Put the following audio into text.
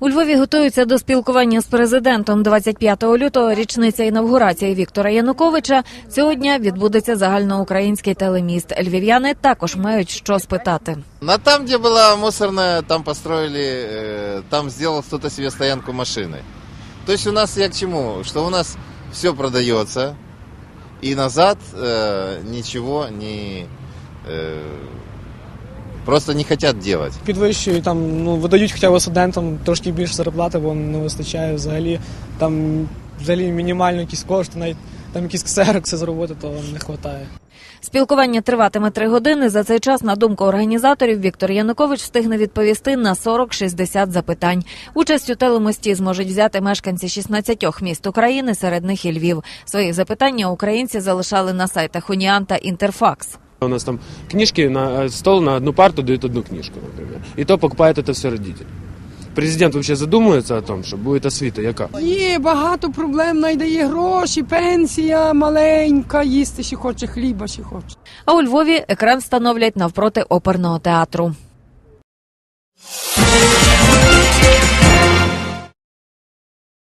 У Львові готуються до спілкування з президентом 25 лютого. Річниця інавгурації Віктора Януковича. Цього дня відбудеться загальноукраїнський телеміст. Львів'яни також мають що спитати. На там, где была мусорная, там построили, э, там сделал кто-то себе стоянку машины. То есть у нас я к чему? Что у нас все продается, и назад э, ничего не... просто не хотят делать. підвищують там, ну видають хоча б студентам трошки більше зарплати, бо не вистачає взагалі. Там взагалі мінімально якісь кошти, навіть там якісь ксерокси зробити, то не вистачає. Спілкування триватиме три години. За цей час, на думку організаторів, Віктор Янукович встигне відповісти на 40-60 запитань. Участь у телемості зможуть взяти мешканці 16 міст України, серед них і Львів. Свої запитання українці залишали на сайтах Уніан та Інтерфакс. У нас там книжки на э, стол на одну парту дают одну книжку, например. И то покупает это все родитель. Президент вообще задумывается о том, что будет освіта, яка? Є багато проблем, найдає гроші, пенсія маленька, їсти ще хоче хліба, ще хоче. А у Львові екран встановлять навпроти оперного театру.